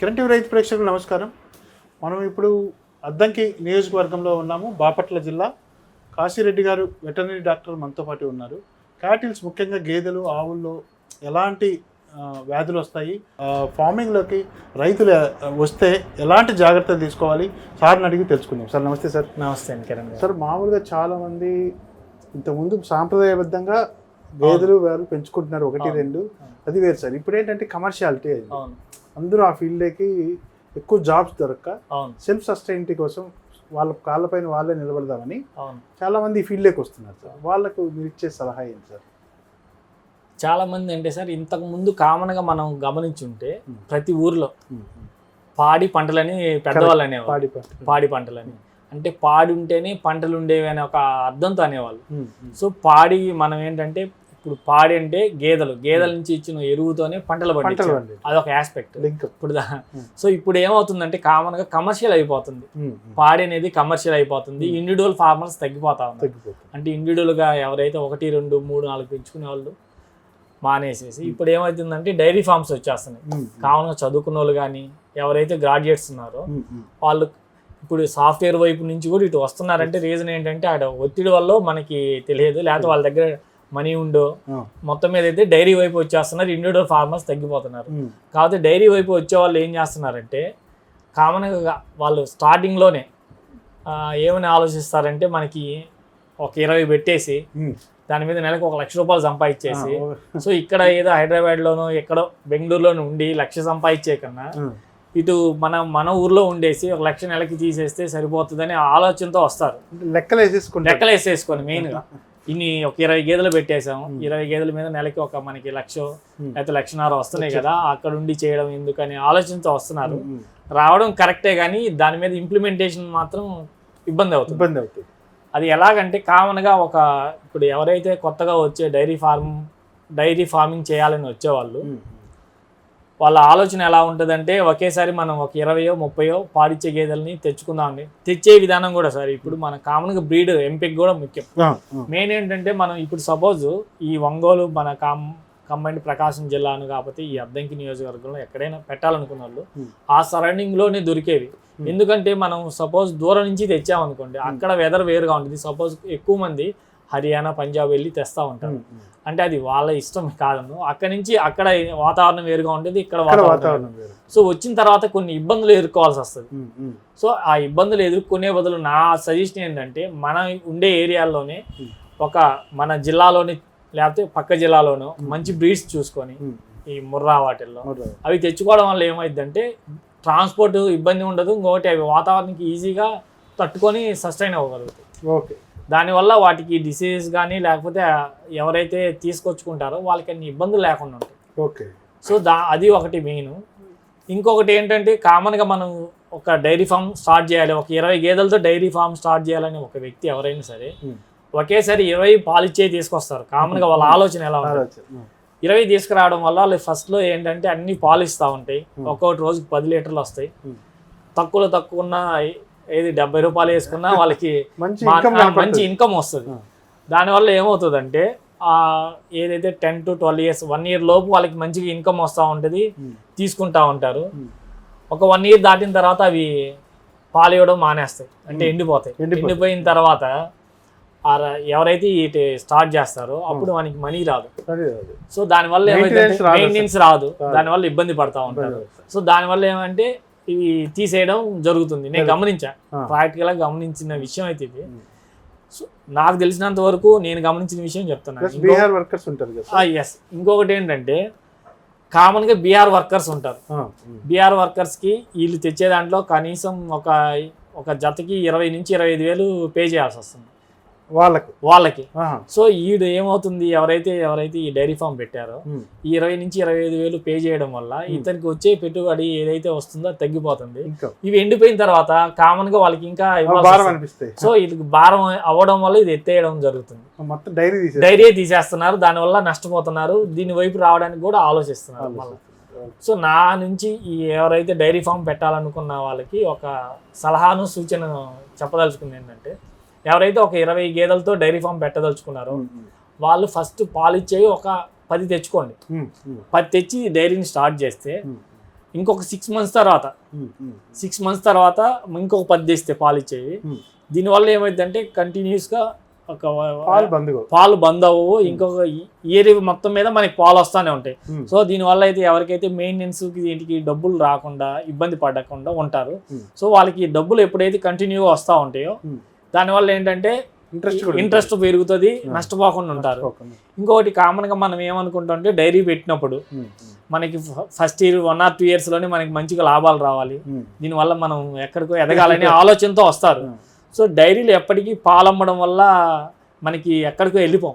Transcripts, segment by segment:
Kiran TV రైతు ప్రేక్షకులు నమస్కారం. మనం ఇప్పుడు అద్దంకి నియోజకవర్గంలో ఉన్నాము బాపట్ల జిల్లా. కాశీరెడ్డి గారు వెటర్నరీ డాక్టర్ మనతో పాటు ఉన్నారు. క్యాటిల్స్ ముఖ్యంగా గేదెలు ఆవుల్లో ఎలాంటి వ్యాధులు వస్తాయి? ఫార్మింగ్లోకి రైతులు వస్తే ఎలాంటి జాగ్రత్తలు తీసుకోవాలి? సార్ని అడిగి తెలుసుకుందాం. సార్ నమస్తే సార్. నమస్తే అండి కిరణ్ సార్ మామూలుగా చాలామంది ఇంతకుముందు సాంప్రదాయబద్ధంగా గేదెలు వేరు పెంచుకుంటున్నారు. ఒకటి. రెండు. అది వేరు సార్. ఇప్పుడు ఏంటంటే కమర్షియాలిటీ అవును. అందరూ ఆ ఫీల్డ్కి ఎక్కువ జాబ్స్ దొరక్క సెల్ఫ్ సస్టైనిటీ కోసం వాళ్ళ కాళ్ళపైన వాళ్ళే నిలబడదామని అవును. చాలా మంది ఈ ఫీల్డ్లోకి వస్తున్నారు సార్. వాళ్ళకు మీరు ఇచ్చే సలహా ఏంటి సార్? చాలా మంది అంటే సార్ ఇంతకు ముందు కామన్గా మనం గమనించుంటే. ప్రతి ఊర్లో పాడి పంటలని పెద్దవాళ్ళు అనేవాళ్ళు. పాడి పంట. పాడి పంటలని. అంటే పాడి ఉంటేనే పంటలు ఉండేవి అనే ఒక అర్థంతో అనేవాళ్ళు. సో పాడి మనం ఏంటంటే ఇప్పుడు పాడి అంటే గేదెలు. గేదెల నుంచి ఇచ్చిన ఎరువుతోనే పంటలు పండించారు. పండి అదొక ఆస్పెక్ట్ ఇప్పుడు Hmm. సో ఇప్పుడు ఏమవుతుందంటే కామన్గా కమర్షియల్ అయిపోతుంది. ఉమ్, ఉమ్. పాడి అనేది కమర్షియల్ అయిపోతుంది. Hmm. ఇండివిజువల్ ఫార్మర్స్ తగ్గిపోతా ఉన్నారు. అంటే ఇండివిజువల్గా ఎవరైతే ఒకటి రెండు మూడు నాలుగు పెంచుకునే వాళ్ళు మానేసేసి ఇప్పుడు ఏమవుతుందంటే డైరీ ఫార్మ్స్ వచ్చేస్తున్నాయి. ఉమ్. కావున చదువుకున్న వాళ్ళు కానీ ఎవరైతే గ్రాడ్యుయేట్స్ ఉన్నారో. వాళ్ళు ఇప్పుడు సాఫ్ట్వేర్ వైపు నుంచి కూడా ఇటు వస్తున్నారంటే రీజన్ ఏంటంటే ఆడ ఒత్తిడి వల్ల మనకి తెలియదు. లేకపోతే వాళ్ళ దగ్గర మనీ ఉండో మొత్తం మీద అయితే డైరీ వైపు వచ్చేస్తున్నారు. ఇండివిజువల్ ఫార్మర్స్ తగ్గిపోతున్నారు. కాకపోతే డైరీ వైపు వచ్చే వాళ్ళు ఏం చేస్తున్నారంటే కామన్గా వాళ్ళు స్టార్టింగ్లోనే ఏమని ఆలోచిస్తారంటే మనకి ఒక ఇరవై పెట్టేసి. దాని మీద నెలకు ఒక లక్ష రూపాయలు సంపాదించేసి సో ఇక్కడ ఏదో హైదరాబాద్లోనో ఎక్కడో బెంగళూరులోనో ఉండి లక్ష సంపాదించే కన్నా ఇటు మన మన ఊర్లో ఉండేసి ఒక లక్ష నెలకి తీసేస్తే సరిపోతుందని ఆలోచనతో వస్తారు. లెక్కలు వేసేసుకుంటారు లెక్కలు వేసేసుకొని మెయిన్గా. ఇన్ని ఒక ఇరవై గేదెలు పెట్టేసాం Hmm. ఇరవై గేదెల మీద నెలకి ఒక మనకి లక్ష. లేకపోతే లక్షన్నర వస్తున్నాయి కదా అక్కడ ఉండి చేయడం ఎందుకని ఆలోచనతో వస్తున్నారు. రావడం కరెక్టే కానీ దాని మీద ఇంప్లిమెంటేషన్ మాత్రం ఇబ్బంది అవుతుంది ఇబ్బంది అవుతుంది అది ఎలాగంటే కామన్గా ఒక ఇప్పుడు ఎవరైతే కొత్తగా వచ్చే డైరీ ఫార్మ్ డైరీ ఫార్మింగ్ చేయాలని వచ్చేవాళ్ళు వాళ్ళ ఆలోచన ఎలా ఉంటుందంటే ఒకేసారి మనం ఒక ఇరవయో ముప్పయో పాడిచ్చే గేదెల్ని తెచ్చుకుందామండి తెచ్చే విధానం కూడా సార్ ఇప్పుడు మన కామన్గా బ్రీడ్ ఎంపిక కూడా ముఖ్యం. మెయిన్ ఏంటంటే మనం ఇప్పుడు సపోజ్ ఈ ఒంగోలు మన కామ్ కంబైండ్ ప్రకాశం జిల్లాను కాకపోతే ఈ అద్దంకి నియోజకవర్గంలో ఎక్కడైనా పెట్టాలనుకున్న వాళ్ళు. ఆ సరౌండింగ్లోనే దొరికేవి. ఎందుకంటే మనం సపోజ్ దూరం నుంచి తెచ్చామనుకోండి అక్కడ వెదర్ వేరుగా ఉంటుంది సపోజ్ ఎక్కువ మంది హర్యానా పంజాబ్ వెళ్ళి తెస్తా ఉంటారు. అంటే అది వాళ్ళ ఇష్టం కాదను అక్కడ నుంచి అక్కడ వాతావరణం వేరుగా ఉంటుంది ఇక్కడ వాతావరణం వాతావరణం వేరు. సో వచ్చిన తర్వాత కొన్ని ఇబ్బందులు ఎదుర్కోవాల్సి వస్తుంది. సో ఆ ఇబ్బందులు ఎదుర్కొనే బదులు నా సజెషన్ ఏంటంటే మన ఉండే ఏరియాల్లోనే. ఒక మన జిల్లాలోని లేకపోతే పక్క జిల్లాలోనో మంచి బ్రీడ్స్ చూసుకొని ఈ ముర్రా వాటిల్లో. అవి తెచ్చుకోవడం వల్ల ఏమైందంటే ట్రాన్స్పోర్ట్ ఇబ్బంది ఉండదు ఇంకొకటి అవి వాతావరణానికి ఈజీగా తట్టుకొని సస్టైన్ అవ్వగలుగుతాయి. ఓకే. దానివల్ల వాటికి డిసీజ్ కానీ లేకపోతే ఎవరైతే తీసుకొచ్చుకుంటారో వాళ్ళకి అన్ని ఇబ్బందులు లేకుండా ఉంటాయి. ఓకే. సో దా అది ఒకటి మెయిన్. ఇంకొకటి ఏంటంటే కామన్గా మనం ఒక డైరీ ఫామ్ స్టార్ట్ చేయాలి. ఒక ఇరవై గేదెలతో డైరీ ఫామ్ స్టార్ట్ చేయాలని ఒక వ్యక్తి ఎవరైనా సరే. ఒకేసారి ఇరవై పాలిచ్చే తీసుకొస్తారు. కామన్గా వాళ్ళ ఆలోచన ఎలా ఉంటుంది? ఇరవై తీసుకురావడం వల్ల వాళ్ళు ఫస్ట్లో ఏంటంటే అన్ని పాలు ఇస్తూ ఉంటాయి. ఒక్కొక్కటి రోజుకి పది లీటర్లు వస్తాయి. తక్కువలో తక్కువ ఉన్న ఏది డెబ్బై రూపాయలు వేసుకున్నా వాళ్ళకి మంచి ఇన్కమ్ ఆ, మంచి ఇన్కమ్ వస్తుంది. దానివల్ల ఏమవుతుందంటే ఆ, ఏదైతే ten to twelve years one year లోపు వాళ్ళకి మంచిగా ఇన్కమ్ వస్తూ ఉంటుంది తీసుకుంటా ఉంటారు. ఒక వన్ ఇయర్ దాటిన తర్వాత అవి పాలు ఇవ్వడం మానేస్తాయి. అంటే. ఎండిపోతాయి. ఎండిపోయిన తర్వాత ఎవరైతే ఇటు స్టార్ట్ చేస్తారో అప్పుడు మనకి మనీ రాదు. సో దానివల్ల మెయింటెనెన్స్ రాదు. దానివల్ల ఇబ్బంది పడతా ఉంటారు. సో దానివల్ల ఏమంటే ఇవి తీసేయడం జరుగుతుంది నేను. గమనించా ఆ. ప్రాక్టికల్గా గమనించిన విషయం అయితే ఇది. సో నాకు తెలిసినంత వరకు నేను గమనించిన విషయం చెప్తున్నాను బీహార్ వర్కర్స్ ఉంటారు ఎస్ ఇంకొకటి ఏంటంటే కామన్గా బీఆర్ వర్కర్స్ ఉంటారు. బీఆర్ వర్కర్స్కి వీళ్ళు తెచ్చే దాంట్లో కనీసం ఒక ఒక జతకి ఇరవై నుంచి ఇరవై ఐదు వేలు పే చేయాల్సి వస్తుంది వాళ్ళకు. వాళ్ళకి. సో ఈడు ఏమవుతుంది? ఎవరైతే ఎవరైతే ఈ డైరీ ఫామ్ పెట్టారో. ఈ ఇరవై నుంచి ఇరవై ఐదు వేలు పే చేయడం వల్ల ఇతనికి వచ్చే పెట్టుబడి ఏదైతే వస్తుందో తగ్గిపోతుంది. ఇవి ఎండిపోయిన తర్వాత కామన్గా వాళ్ళకి ఇంకా సో ఇది భారం అవ్వడం వల్ల ఇది ఎత్తేయడం జరుగుతుంది. మొత్తం డైరీ డైరీ తీసేస్తున్నారు. దానివల్ల నష్టపోతున్నారు. దీని వైపు రావడానికి కూడా ఆలోచిస్తున్నారు మళ్ళీ. సో నా నుంచి ఈ ఎవరైతే డైరీ ఫామ్ పెట్టాలనుకున్న వాళ్ళకి ఒక సలహాను సూచన చెప్పదలుచుకుంది ఏంటంటే ఎవరైతే ఒక ఇరవై గేదెలతో డైరీ ఫామ్ పెట్టదలుచుకున్నారో వాళ్ళు ఫస్ట్ పాలు ఇచ్చేవి ఒక పది తెచ్చుకోండి. పది తెచ్చి డైరీని స్టార్ట్ చేస్తే. ఇంకొక సిక్స్ మంత్స్ తర్వాత సిక్స్ మంత్స్ తర్వాత ఇంకొక పది తెస్తే పాలు ఇచ్చేవి. దీనివల్ల ఏమైందంటే కంటిన్యూస్గా ఒక పాలు బంద్ పాలు బంద్ అవ్వవు ఇంకొక ఇయర్ మొత్తం మీద మనకి పాలు వస్తానే ఉంటాయి. సో దీనివల్ల అయితే ఎవరికైతే మెయింటెనెన్స్ దీనికి డబ్బులు రాకుండా ఇబ్బంది పడకుండా ఉంటారు. సో వాళ్ళకి డబ్బులు ఎప్పుడైతే కంటిన్యూగా వస్తూ ఉంటాయో. దానివల్ల ఏంటంటే ఇంట్రెస్ట్ ఇంట్రెస్ట్ పెరుగుతుంది. Hmm. నష్టపోకుండా ఉంటారు. ఓకే. ఇంకొకటి కామన్గా మనం ఏమనుకుంటాం అంటే డైరీ పెట్టినప్పుడు ఉమ్, మనకి first year one or two ఇయర్స్లోనే మనకి మంచిగా లాభాలు రావాలి. దీనివల్ల మనం ఎక్కడికో ఎదగాలనే ఆలోచనతో వస్తారు. సో డైరీలు ఎప్పటికీ పాలమ్మడం వల్ల మనకి ఎక్కడికో వెళ్ళిపోం.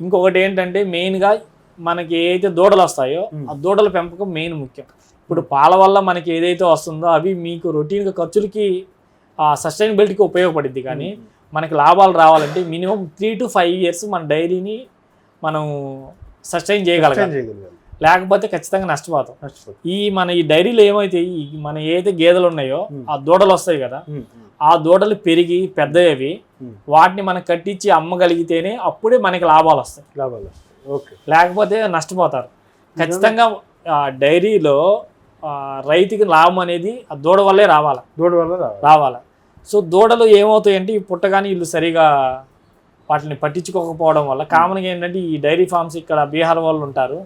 ఇంకొకటి ఏంటంటే మెయిన్గా మనకి ఏదైతే దూడలు వస్తాయో Hmm. ఆ దూడల పెంపకం మెయిన్ ముఖ్యం. ఇప్పుడు పాల వల్ల మనకి ఏదైతే వస్తుందో అవి మీకు రొటీన్గా ఖర్చులకి సస్టైనబిలిటీకి ఉపయోగపడుద్ది కానీ మనకి లాభాలు రావాలంటే minimum three to five years మన డైరీని మనం సస్టైన్ చేయగలగాలి. లేకపోతే ఖచ్చితంగా నష్టపోతాం. ఈ మన ఈ డైరీలో ఏమైతే మన ఏదైతే గేదెలు ఉన్నాయో. ఆ దూడలు వస్తాయి కదా ఆ దూడలు పెరిగి పెద్దవి. వాటిని మనం కట్టించి అమ్మగలిగితేనే అప్పుడే మనకి లాభాలు వస్తాయి లాభాలు. ఓకే లేకపోతే నష్టపోతారు ఖచ్చితంగా ఆ, డైరీలో రైతుకి లాభం అనేది ఆ దూడ వల్లే రావాలి దూడ వల్ల రావాలి సో దూడలు ఏమవుతాయంటే ఈ పుట్టగానే వీళ్ళు సరిగా వాటిని పట్టించుకోకపోవడం వల్ల కామన్గా ఏంటంటే ఈ డైరీ ఫార్మ్స్ ఇక్కడ బీహార్ వాళ్ళు ఉంటారు.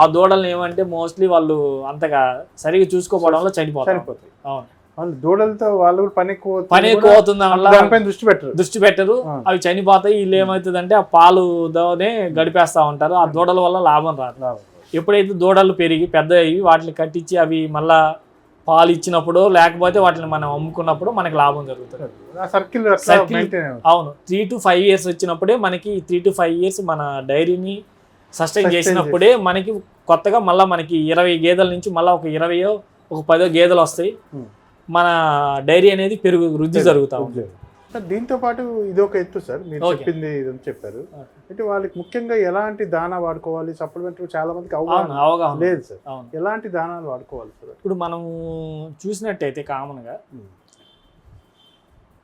ఆ దూడలను ఏమంటే మోస్ట్లీ వాళ్ళు అంతగా సరిగా చూసుకోకపోవడం వల్ల చనిపోతారు. అవును. వాళ్ళు దూడలతో వాళ్ళు కూడా పని ఎక్కువ పని ఎక్కువ అవుతుంది దానిపైన దృష్టి పెట్టరు. దృష్టి పెట్టరు. అవి చనిపోతాయి. వీళ్ళు ఏమవుతుందంటే ఆ పాలుతోనే గడిపేస్తా ఉంటారు. ఆ దూడల వల్ల లాభం రాదు. ఎప్పుడైతే దూడలు పెరిగి పెద్ద అయ్యి వాటిని కట్టించి అవి మళ్ళా పాలు ఇచ్చినప్పుడు లేకపోతే వాటిని మనం అమ్ముకున్నప్పుడు మనకి లాభం జరుగుతుంది సర్కిల్. అవును త్రీ టు ఫైవ్ ఇయర్స్ వచ్చినప్పుడే మనకి త్రీ టు ఫైవ్ ఇయర్స్ మన డైరీని సస్టైన్ చేసినప్పుడే మనకి కొత్తగా మళ్ళీ మనకి ఇరవై గేదెల నుంచి మళ్ళీ ఒక ఇరవయో ఒక పదో గేదెలు వస్తాయి ఉమ్. మన డైరీ అనేది పెరుగు వృద్ధి జరుగుతా. సార్, దీంతో పాటు ఇది ఒక ఎత్తు సార్ మీరు. చెప్పింది ఇదని చెప్పారు ఓకే. అంటే వాళ్ళకి ముఖ్యంగా ఎలాంటి దానా వాడుకోవాలి సప్లిమెంట్ చాలా మందికి అవగాహన అవగాహన లేదు సార్. అవును. ఎలాంటి దానాలు వాడుకోవాలి సార్? ఇప్పుడు మనము చూసినట్టయితే కామన్గా ఉమ్.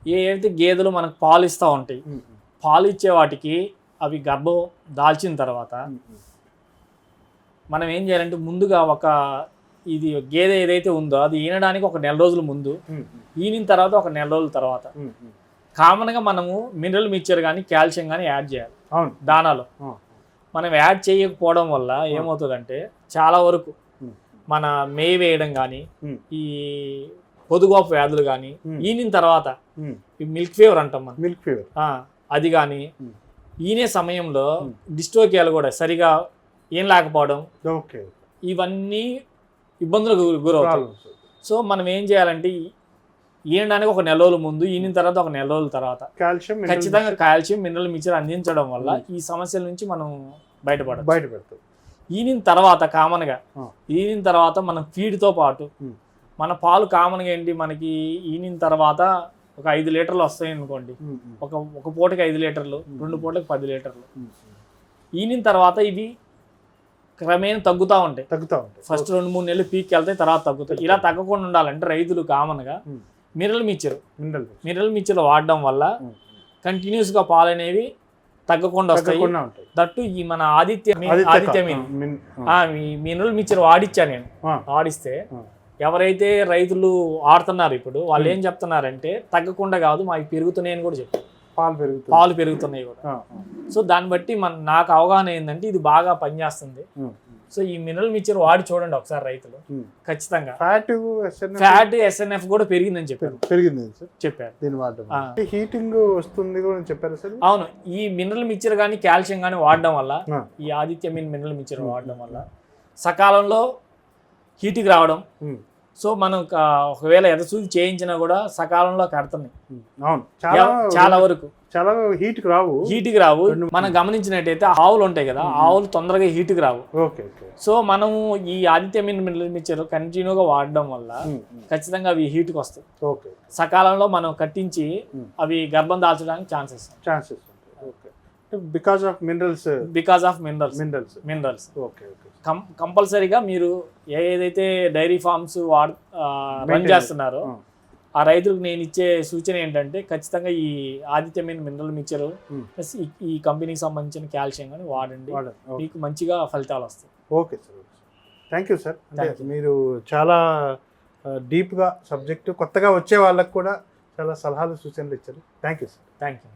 ఏ అయితే గేదెలు మనకు పాలు ఇస్తూ ఉంటాయి పాలు ఇచ్చే వాటికి అవి గర్భం దాల్చిన తర్వాత మనం ఏం చేయాలంటే ముందుగా ఒక ఇది గేదె ఏదైతే ఉందో అది ఈనడానికి ఒక నెల రోజుల ముందు ఈనిన తర్వాత ఒక నెల రోజుల తర్వాత. కామన్గా మనము మినరల్ మిక్చర్ కానీ కాల్షియం కానీ యాడ్ చేయాలి. దానాలో. మనం యాడ్ చేయకపోవడం వల్ల ఏమవుతుందంటే చాలా వరకు మన మేయ వేయడం కానీ ఈ పొదుగోపు వ్యాధులు కానీ. ఈనిన తర్వాత మిల్క్ ఫీవర్ అంటాం మనం. Milk fever. అది కానీ. ఈనే సమయంలో. డిస్టోకియాలు కూడా సరిగా ఏం లేకపోవడం ఓకే. ఇవన్నీ ఇబ్బందులకు గురి- గురవుతాయి సో మనం ఏం చేయాలంటే ఈ- ఈనడానికి ఒక నెల రోజుల ముందు ఈనిన తర్వాత ఒక నెల రోజుల తర్వాత. కాల్షియం ఖచ్చితంగా కాల్షియం మినరల్ మిక్చర్ అందించడం వల్ల ఈ సమస్యల నుంచి మనం బయటపడదు బయట పెడతారు ఈనిన తర్వాత కామన్గా ఆ. ఈనిన తర్వాత మనం ఫీడ్తో పాటు ఉమ్. మన పాలు కామన్గా ఏంటి? మనకి ఈనిన తర్వాత ఒక ఐదు లీటర్లు వస్తాయి అనుకోండి. ఉమ్, ఒక ఒక పూటకి ఐదు లీటర్లు రెండు పూటకి పది లీటర్లు. ఈనిన తర్వాత ఇవి క్రమేణా తగ్గుతూ ఉంటాయి. తగ్గుతా ఉంటాయి. ఫస్ట్ రెండు మూడు నెలలు పీక్ వెళ్తాయి తర్వాత తగ్గుతాయి. ఇలా తగ్గకుండా ఉండాలంటే రైతులు కామన్గా mineral mixture mineral mineral mixture వాడడం వల్ల. కంటిన్యూస్గా పాలు అనేవి తగ్గకుండా వస్తాయి. దట్టు ఈ మన Aditya Aditya mean. Mineral mixture వాడిచ్చా నేను. వాడిస్తే. ఎవరైతే రైతులు ఆడుతున్నారు ఇప్పుడు వాళ్ళు ఏం చెప్తున్నారంటే తగ్గకుండా కాదు మాకు పెరుగుతున్నాయి అని కూడా చెప్పారు పాలు పెరుగుతుంది పాలు పెరుగుతున్నాయి కూడా. సో దాన్ని బట్టి మన నాకు అవగాహన ఏంటంటే ఇది బాగా పనిచేస్తుంది. సో ఈ మినరల్ మిక్చర్ వాడి చూడండి ఒకసారి రైతులు. ఖచ్చితంగా. ఫ్యాట్ ఫ్యాట్ ఎస్ఎన్ఎఫ్ కూడా పెరిగిందని చెప్పారు. పెరిగి- పెరిగింది చెప్పారు. దీని వాడడం. హీటింగ్ వస్తుంది కూడా చెప్పారు సార్? అవును. ఈ మినరల్ మిక్చర్ కానీ కాల్షియం కానీ వాడడం వల్ల ఈ ఆదిత్య మీన్ మినరల్ మిక్చర్ వాడడం వల్ల సకాలంలో హీట్కి రావడం సో మనం ఒకవేళ ఎదసూది చేయించినా కూడా సకాలంలో కడుతున్నాయి అవును. చాలా చాలా వరకు. చాలా హీట్ రావు. హీట్కి రావు. మనం గమనించినట్టయితే ఆవులు ఉంటాయి కదా ఆవులు తొందరగా హీట్కి రావు. ఓకే సో మనము ఈ ఆదిత్య మిక్చర్ కంటిన్యూగా వాడడం వల్ల ఖచ్చితంగా అవి హీట్కి వస్తాయి. ఓకే. సకాలంలో మనం కట్టించి. అవి గర్భం దాల్చడానికి chances chances because of minerals because of minerals minerals minerals okay. Come కంపల్సరీగా మీరు ఏదైతే డైరీ ఫార్మ్స్ వాడ్ రన్ చేస్తున్నారో ఆ, రైతులకు నేను ఇచ్చే సూచన ఏంటంటే ఖచ్చితంగా ఈ ఆదిత్యమైన మినరల్ మిక్చర్ Hmm. ప్లస్ ఈ- కంపెనీకి సంబంధించిన కాల్షియం కానీ వాడండి. మీకు మంచిగా ఫలితాలు వస్తాయి. Okay sir thank you sir. మీరు చాలా డీప్గా సబ్జెక్టు కొత్తగా వచ్చే వాళ్ళకు కూడా చాలా సలహాలు సూచనలు ఇచ్చారు. Thank you sir thank you